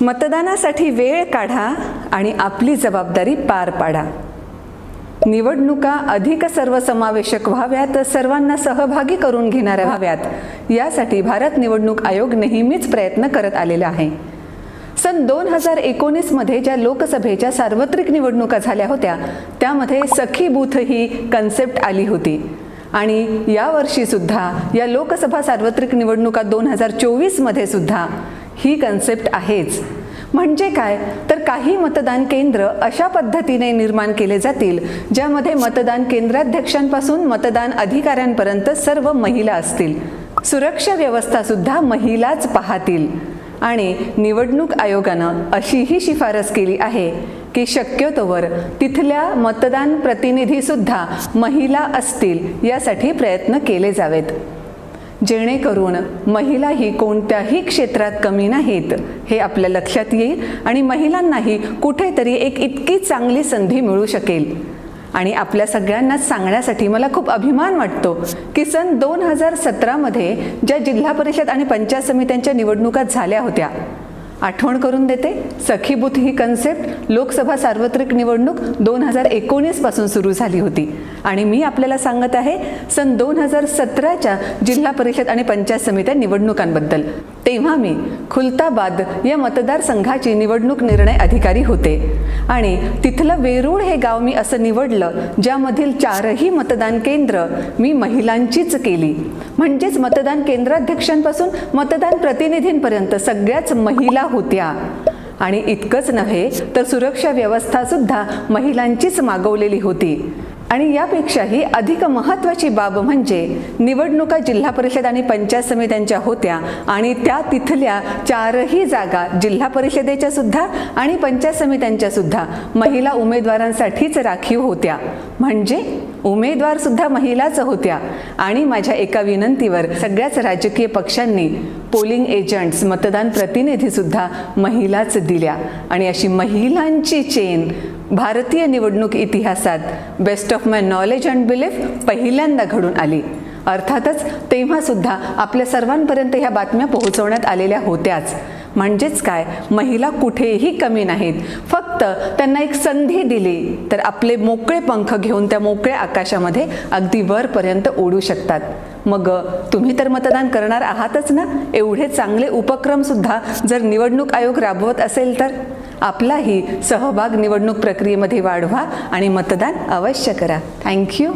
मतदानासाठी वेळ काढा आणि आपली जबाबदारी पार पाडा. निवडणुका अधिक सर्वसमावेशक व्हाव्यात सर्वांना सहभागी करून घेणाऱ्या व्हाव्यात. यासाठी भारत निवडणूक आयोग नेहमीच प्रयत्न करत आलेला आहे. सन दोन हजार एकोणीसमध्ये ज्या लोकसभेच्या सार्वत्रिक निवडणुका झाल्या होत्या त्यामध्ये सखी बूथ ही कन्सेप्ट आली होती. आणि यावर्षीसुद्धा या लोकसभा सार्वत्रिक निवडणुका दोन हजार चोवीसमध्ये सुद्धा ही कन्सेप्ट आहेच. म्हणजे काय? तर काही मतदान केंद्र अशा पद्धतीने निर्माण केले जातील ज्यामध्ये मतदान केंद्राध्यक्षांपासून मतदान अधिकाऱ्यांपर्यंत सर्व महिला असतील. सुरक्षा व्यवस्था सुद्धा महिलाच पाहतील. आणि निवडणूक आयोगानं अशीही शिफारस केली आहे की शक्यतोवर तिथल्या मतदान प्रतिनिधीसुद्धा महिला असतील यासाठी प्रयत्न केले जावेत. जेणेकरून महिलाही कोणत्याही क्षेत्रात कमी नाहीत. हे आपल्या लक्षात येईल आणि महिलांनाही कुठेतरी एक इतकी चांगली संधी मिळू शकेल. आणि आपल्या सगळ्यांनाच सांगण्यासाठी मला खूप अभिमान वाटतो की सन दोन हजार सतरामध्ये ज्या जिल्हा परिषद आणि पंचायत समित्यांच्या निवडणुका झाल्या होत्या आठवण करून देते सखी बुथ ही कन्सेप्ट लोकसभा सार्वत्रिक निवडणूक दोन हजार एकोणीसपासून सुरू झाली होती. आणि मी आपल्याला सांगत आहे सन दोन हजार सतराच्या जिल्हा परिषद आणि पंचायत समित्या निवडणुकांबद्दल. तेव्हा मी खुलताबाद या मतदारसंघाची निवडणूक निर्णय अधिकारी होते. आणि तिथलं वेरूळ हे गाव मी असं निवडलं ज्यामधील चारही मतदान केंद्र मी महिलांचीच केली. म्हणजेच मतदान केंद्राध्यक्षांपासून मतदान प्रतिनिधींपर्यंत सगळ्याच महिला होत्या. आणि इतकंच नव्हे तर सुरक्षा व्यवस्था सुद्धा महिलांचीच मागवलेली होती. आणि यापेक्षाही अधिक महत्त्वाची बाब म्हणजे निवडणुका जिल्हा परिषद आणि पंचायत समित्यांच्या होत्या आणि त्या तिथल्या चारही जागा जिल्हा परिषदेच्या सुद्धा आणि पंचायत समित्यांच्या सुद्धा महिला उमेदवारांसाठीच राखीव होत्या. म्हणजे उमेदवार सुद्धा महिलाच होत्या. आणि माझ्या एका विनंतीवर सगळ्याच राजकीय पक्षांनी पोलिंग एजंट्स मतदान प्रतिनिधी सुद्धा महिलाच दिल्या. आणि अशी महिलांची चेन भारतीय निवडणूक इतिहासात best of my knowledge and belief पहिल्यांदा घडून आली. अर्थातच तेव्हा सुद्धा आपल्या सर्वांपर्यंत ह्या बातम्या पोहोचवण्यात आलेल्या होत्याच. म्हणजेच काय? महिला कुठेही कमी नाहीत. फक्त त्यांना एक संधी दिली तर आपले मोकळे पंख घेऊन त्या मोकळ्या आकाशामध्ये अगदी वरपर्यंत ओढू शकतात. मग तुम्ही तर मतदान करणार आहातच ना? एवढे चांगले उपक्रम सुद्धा जर निवडणूक आयोग राबवत असेल तर? आपलाही सहभाग निवडणूक प्रक्रियेमध्ये वाढवा आणि मतदान अवश्य करा. थँक्यू